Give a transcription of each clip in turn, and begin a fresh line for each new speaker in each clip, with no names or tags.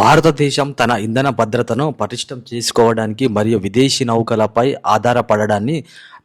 భారతదేశం తన ఇంధన భద్రతను పటిష్టం చేసుకోవడానికి మరియు విదేశీ నౌకలపై ఆధారపడడాన్ని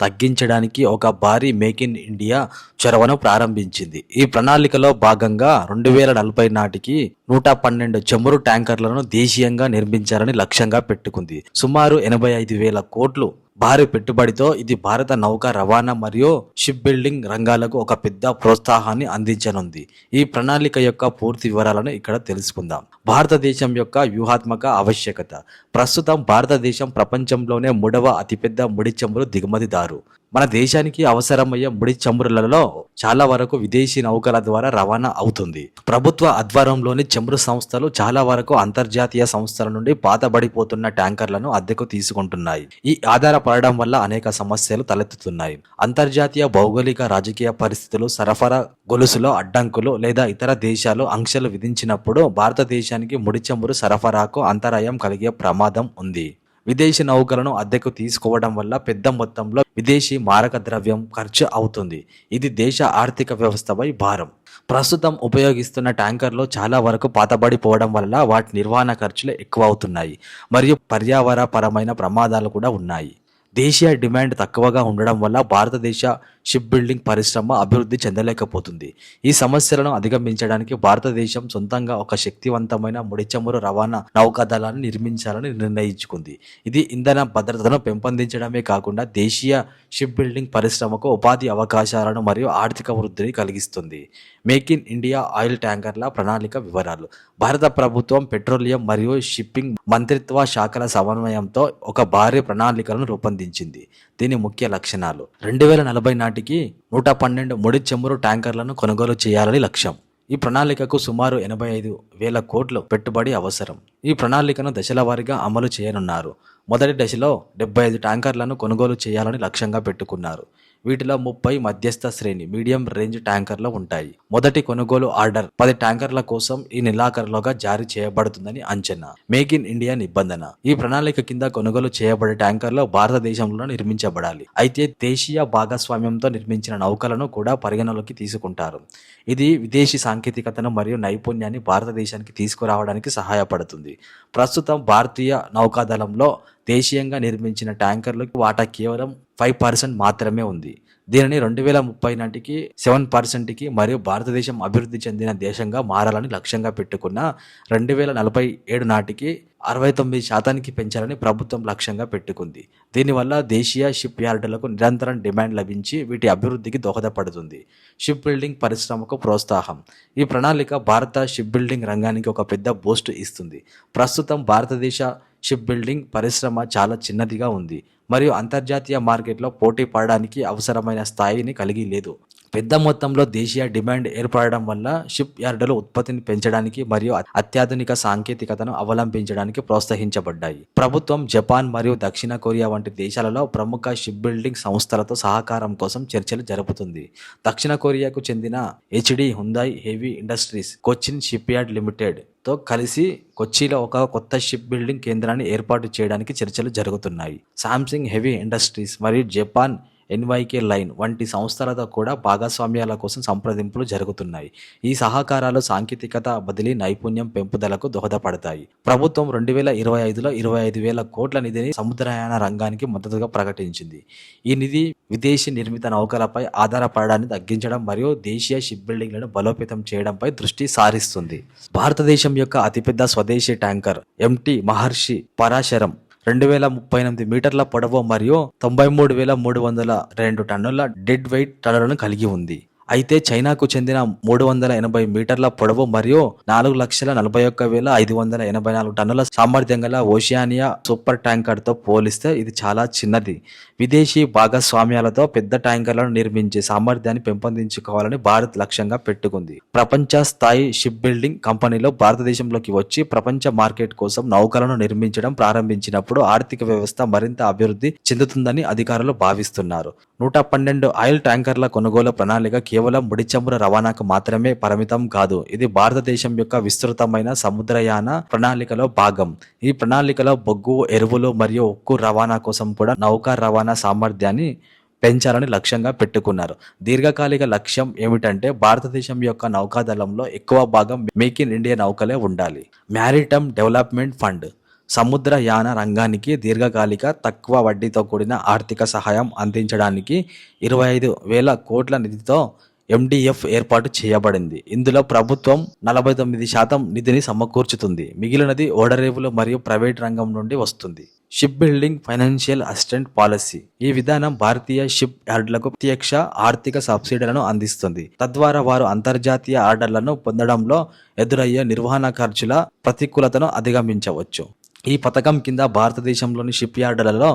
తగ్గించడానికి ఒక భారీ మేక్ ఇన్ ఇండియా చొరవను ప్రారంభించింది. ఈ ప్రణాళికలో భాగంగా రెండు వేల నలభై నాటికి నూట పన్నెండు చమురు ట్యాంకర్లను దేశీయంగా నిర్మించాలని లక్ష్యంగా పెట్టుకుంది. సుమారు ఎనభై ఐదు వేల కోట్లు భారీ పెట్టుబడితో ఇది భారత నౌక రవాణా మరియు షిప్ బిల్డింగ్ రంగాలకు ఒక పెద్ద ప్రోత్సాహాన్ని అందించనుంది. ఈ ప్రణాళిక యొక్క పూర్తి వివరాలను ఇక్కడ తెలుసుకుందాం. భారతదేశం యొక్క వ్యూహాత్మక ఆవశ్యకత. ప్రస్తుతం భారతదేశం ప్రపంచంలోనే మూడవ అతిపెద్ద ముడి చమురు దిగుమతిదారు. మన దేశానికి అవసరమయ్యే ముడి చమురులలో చాలా వరకు విదేశీ నౌకల ద్వారా రవాణా అవుతుంది. ప్రభుత్వ ఆధ్వర్యంలోని చమురు సంస్థలు చాలా వరకు అంతర్జాతీయ సంస్థల నుండి పాతబడిపోతున్న ట్యాంకర్లను అద్దెకు తీసుకుంటున్నాయి. ఈ ఆధారపడడం వల్ల అనేక సమస్యలు తలెత్తుతున్నాయి. అంతర్జాతీయ భౌగోళిక రాజకీయ పరిస్థితులు సరఫరా గొలుసులో అడ్డంకులు లేదా ఇతర దేశాలు ఆంక్షలు విధించినప్పుడు భారతదేశానికి ముడి చమురు సరఫరాకు అంతరాయం కలిగే ప్రమాదం ఉంది. విదేశీ నౌకలను అద్దెకు తీసుకోవడం వల్ల పెద్ద మొత్తంలో విదేశీ మారక ద్రవ్యం ఖర్చు అవుతుంది. ఇది దేశ ఆర్థిక వ్యవస్థపై భారం. ప్రస్తుతం ఉపయోగిస్తున్న ట్యాంకర్లు చాలా వరకు పాతబడిపోవడం వల్ల వాటి నిర్వహణ ఖర్చులు ఎక్కువ అవుతున్నాయి మరియు పర్యావరణపరమైన ప్రమాదాలు కూడా ఉన్నాయి. దేశీయ డిమాండ్ తక్కువగా ఉండడం వల్ల భారతదేశ షిప్ బిల్డింగ్ పరిశ్రమ అభివృద్ధి చెందలేకపోతుంది. ఈ సమస్యలను అధిగమించడానికి భారతదేశం సొంతంగా ఒక శక్తివంతమైన ముడిచమురు రవాణా నౌకాదళాన్ని నిర్మించాలని నిర్ణయించుకుంది. ఇది ఇంధన భద్రతను పెంపొందించడమే కాకుండా దేశీయ షిప్ బిల్డింగ్ పరిశ్రమకు ఉపాధి అవకాశాలను మరియు ఆర్థిక వృద్ధిని కలిగిస్తుంది. మేక్ ఇన్ ఇండియా ఆయిల్ ట్యాంకర్ల ప్రణాళిక వివరాలు. భారత ప్రభుత్వం పెట్రోలియం మరియు షిప్పింగ్ మంత్రిత్వ శాఖల సమన్వయంతో ఒక భారీ ప్రణాళికలను రూపొందించింది. దీని ముఖ్య లక్షణాలు. రెండు వేల నలభై నాటి నాటికి నూట పన్నెండు ముడి చమురు ట్యాంకర్లను కొనుగోలు చేయాలని లక్ష్యం. ఈ ప్రణాళికకు సుమారు ఎనభై ఐదు వేల కోట్లు పెట్టుబడి అవసరం. ఈ ప్రణాళికను దశల వారీగా అమలు చేయనున్నారు. మొదటి దశలో డెబ్బై ఐదు ట్యాంకర్లను కొనుగోలు చేయాలని లక్ష్యంగా పెట్టుకున్నారు. వీటిలో ముప్పై మధ్యస్థ శ్రేణి మీడియం రేంజ్ ట్యాంకర్లు ఉంటాయి. మొదటి కొనుగోలు ఆర్డర్ పది ట్యాంకర్ల కోసం ఈ నెలాఖరులోగా జారీ చేయబడుతుందని అంచనా. మేక్ ఇన్ ఇండియా నిబంధన. ఈ ప్రణాళిక కింద కొనుగోలు చేయబడే ట్యాంకర్లు భారతదేశంలో నిర్మించబడాలి. అయితే దేశీయ భాగస్వామ్యంతో నిర్మించిన నౌకలను కూడా పరిగణలోకి తీసుకుంటారు. ఇది విదేశీ సాంకేతికతను మరియు నైపుణ్యాన్ని భారతదేశానికి తీసుకురావడానికి సహాయపడుతుంది. ప్రస్తుతం భారతీయ నౌకాదళంలో దేశీయంగా నిర్మించిన ట్యాంకర్లకు వాటా కేవలం ఫైవ్ పర్సెంట్ మాత్రమే ఉంది. దీనిని రెండు వేల ముప్పై నాటికి సెవెన్ పర్సెంట్కి మరియు భారతదేశం అభివృద్ధి చెందిన దేశంగా మారాలని లక్ష్యంగా పెట్టుకున్న రెండు వేల నలభై ఏడు నాటికి అరవై తొమ్మిది శాతానికి పెంచాలని ప్రభుత్వం లక్ష్యంగా పెట్టుకుంది. దీనివల్ల దేశీయ షిప్ యార్డులకు నిరంతరం డిమాండ్ లభించి వీటి అభివృద్ధికి దోహదపడుతుంది. షిప్ బిల్డింగ్ పరిశ్రమకు ప్రోత్సాహం. ఈ ప్రణాళిక భారత షిప్ బిల్డింగ్ రంగానికి ఒక పెద్ద బూస్ట్ ఇస్తుంది. ప్రస్తుతం భారతదేశ షిప్ బిల్డింగ్ పరిశ్రమ చాలా చిన్నదిగా ఉంది. మరియు అంతర్జాతీయ మార్కెట్లో పోటీ పడడానికి అవసరమైన స్థాయిని కలిగి లేదు. పెద్ద మొత్తంలో దేశీయ డిమాండ్ ఏర్పడడం వల్ల షిప్ యార్డుల ఉత్పత్తిని పెంచడానికి మరియు అత్యాధునిక సాంకేతికతను అవలంబించడానికి ప్రోత్సహించబడ్డాయి. ప్రభుత్వం జపాన్ మరియు దక్షిణ కొరియా వంటి దేశాలలో ప్రముఖ షిప్ బిల్డింగ్ సంస్థలతో సహకారం కోసం చర్చలు జరుపుతుంది. దక్షిణ కొరియాకు చెందిన HD Hyundai heavy industries Cochin shipyard లిమిటెడ్తో కలిసి కొచ్చిలో ఒక కొత్త షిప్ బిల్డింగ్ కేంద్రాన్ని ఏర్పాటు చేయడానికి చర్చలు జరుగుతున్నాయి. సామ్సంగ్ హెవీ ఇండస్ట్రీస్ మరియు జపాన్ ఎన్వైకే లైన్ వంటి సంస్థలతో కూడా భాగస్వామ్యాల కోసం సంప్రదింపులు జరుగుతున్నాయి. ఈ సహకారాలు సాంకేతికత బదిలీ నైపుణ్యం పెంపుదలకు దోహదపడతాయి. ప్రభుత్వం రెండు వేల ఇరవై ఐదులో ఇరవై ఐదు వేల కోట్ల నిధిని సముద్రయాన రంగానికి మద్దతుగా ప్రకటించింది. ఈ నిధి విదేశీ నిర్మిత నౌకలపై ఆధారపడడాన్ని తగ్గించడం మరియు దేశీయ షిప్ బిల్డింగ్లను బలోపేతం చేయడంపై దృష్టి సారిస్తుంది. భారతదేశం యొక్క అతిపెద్ద స్వదేశీ ట్యాంకర్ ఎంటీ మహర్షి పరాశరం రెండు వేల ముప్పై ఎనిమిది మీటర్ల పొడవు మరియు తొంభై మూడు వేల మూడు వందల రెండు టన్నుల డెడ్ వెయిట్ టన్నులను కలిగి ఉంది. అయితే చైనాకు చెందిన మూడు వందల ఎనభై మీటర్ల పొడవు మరియు నాలుగు లక్షల నలభై ఒక్క వేల ఐదు వందల ఎనభై నాలుగు టన్నుల సామర్థ్యం గల ఓషియానియా సూపర్ ట్యాంకర్తో పోలిస్తే ఇది చాలా చిన్నది. విదేశీ భాగస్వామ్యాలతో పెద్ద ట్యాంకర్లను నిర్మించే సామర్థ్యాన్ని పెంపొందించుకోవాలని భారత్ లక్ష్యంగా పెట్టుకుంది. ప్రపంచ స్థాయి షిప్ బిల్డింగ్ కంపెనీలో భారతదేశంలోకి వచ్చి ప్రపంచ మార్కెట్ కోసం నౌకలను నిర్మించడం ప్రారంభించినప్పుడు ఆర్థిక వ్యవస్థ మరింత అభివృద్ధి చెందుతుందని అధికారులు భావిస్తున్నారు. నూట పన్నెండు ఆయిల్ ట్యాంకర్ల కొనుగోలు ప్రణాళిక కేవలం ముడి చమురు రవాణాకు మాత్రమే పరిమితం కాదు ఇది భారతదేశం యొక్క విస్తృతమైన సముద్రయాన ప్రణాళికలో భాగం. ఈ ప్రణాళికలో బొగ్గు ఎరువులు మరియు ఉక్కు రవాణా కోసం కూడా నౌకా రవాణా సామర్థ్యాన్ని పెంచాలని లక్ష్యంగా పెట్టుకున్నారు. దీర్ఘకాలిక లక్ష్యం ఏమిటంటే భారతదేశం యొక్క నౌకాదళంలో ఎక్కువ భాగం మేక్ ఇన్ ఇండియా నౌకలే ఉండాలి. మ్యారిటమ్ డెవలప్మెంట్ ఫండ్ సముద్రయాన రంగానికి దీర్ఘకాలిక తక్కువ వడ్డీతో కూడిన ఆర్థిక సహాయం అందించడానికి ఇరవై ఐదు వేల కోట్ల నిధితో ఎండిఎఫ్ ఏర్పాటు చేయబడింది. ఇందులో ప్రభుత్వం నలభై తొమ్మిది శాతం నిధిని సమకూర్చుతుంది. మిగిలినది ఓడరేవులు మరియు ప్రైవేట్ రంగం నుండి వస్తుంది. Shipbuilding financial assistant policy. ఈ విధానం భారతీయ షిప్ యార్డులకు ప్రత్యక్ష ఆర్థిక సబ్సిడీలను అందిస్తుంది. తద్వారా వారు అంతర్జాతీయ ఆర్డర్లను పొందడంలో ఎదురయ్యే నిర్వహణ ఖర్చుల ప్రతికూలతను అధిగమించవచ్చు. ఈ పథకం కింద భారతదేశంలోని షిప్ యార్డులలో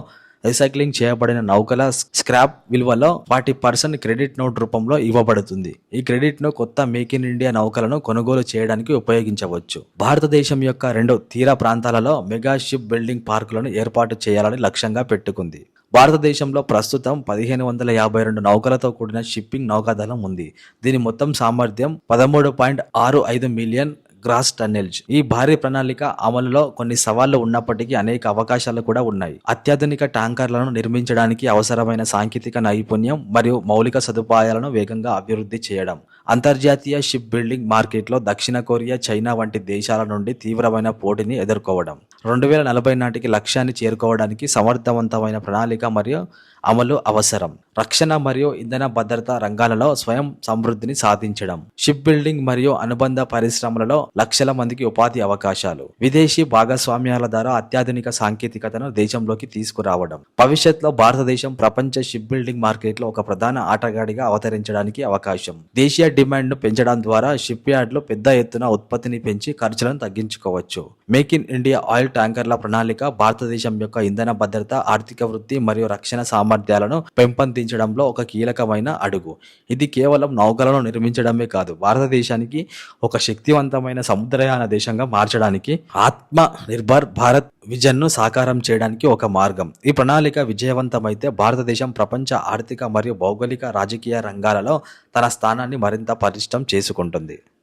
రీసైక్లింగ్ చేయబడిన నౌకల స్క్రాప్ విలువలో ఫార్టీ పర్సెంట్ క్రెడిట్ నోట్ రూపంలో ఇవ్వబడుతుంది. ఈ క్రెడిట్ను కొత్త మేక్ ఇన్ ఇండియా నౌకలను కొనుగోలు చేయడానికి ఉపయోగించవచ్చు. భారతదేశం యొక్క రెండు తీర ప్రాంతాలలో మెగా షిప్ బిల్డింగ్ పార్కులను ఏర్పాటు చేయాలని లక్ష్యంగా పెట్టుకుంది. భారతదేశంలో ప్రస్తుతం పదిహేను వందల యాభై రెండు నౌకలతో కూడిన షిప్పింగ్ నౌకాదళం ఉంది. దీని మొత్తం సామర్థ్యం పదమూడు పాయింట్ ఆరు ఐదు మిలియన్ గ్రాస్ టన్నెల్జ్ ఈ భారీ ప్రణాళిక అమలులో కొన్ని సవాళ్ళు ఉన్నప్పటికీ అనేక అవకాశాలు కూడా ఉన్నాయి. అత్యాధునిక ట్యాంకర్లను నిర్మించడానికి అవసరమైన సాంకేతిక నైపుణ్యం మరియు మౌలిక సదుపాయాలను వేగంగా అభివృద్ధి చేయడం అంతర్జాతీయ షిప్ బిల్డింగ్ మార్కెట్లో దక్షిణ కొరియా చైనా వంటి దేశాల నుండి తీవ్రమైన పోటీని ఎదుర్కోవడం రెండు వేల నలభై నాటికి లక్ష్యాన్ని చేరుకోవడానికి సమర్థవంతమైన ప్రణాళిక మరియు అమలు అవసరం. రక్షణ మరియు ఇంధన భద్రత రంగాలలో స్వయం సమృద్ధిని సాధించడం షిప్ బిల్డింగ్ మరియు అనుబంధ పరిశ్రమలలో లక్షల మందికి ఉపాధి అవకాశాలు విదేశీ భాగస్వామ్యాల ద్వారా అత్యాధునిక సాంకేతికతను దేశంలోకి తీసుకురావడం భవిష్యత్తులో భారతదేశం ప్రపంచ షిప్ బిల్డింగ్ మార్కెట్లో ఒక ప్రధాన ఆటగాడిగా అవతరించడానికి అవకాశం దేశీయ డిమాండ్ను పెంచడం ద్వారా షిప్ యార్డ్లు పెద్ద ఎత్తున ఉత్పత్తిని పెంచి ఖర్చులను తగ్గించుకోవచ్చు. మేక్ ఇన్ ఇండియా ఆయిల్ ట్యాంకర్ల ప్రణాళిక భారతదేశం యొక్క ఇంధన భద్రత ఆర్థిక వృద్ధి మరియు రక్షణ సామర్థ్యాలను పెంపొంది పెంపొందించడంలో ఒక కీలకమైన అడుగు. ఇది కేవలం నౌకలను నిర్మించడమే కాదు భారతదేశానికి ఒక శక్తివంతమైన సముద్రయాన దేశంగా మార్చడానికి ఆత్మ నిర్భర్ భారత్ విజన్ను సాకారం చేయడానికి ఒక మార్గం. ఈ ప్రణాళిక విజయవంతమైతే భారతదేశం ప్రపంచ ఆర్థిక మరియు భౌగోళిక రాజకీయ రంగాలలో తన స్థానాన్ని మరింత పరిష్టం చేసుకుంటుంది.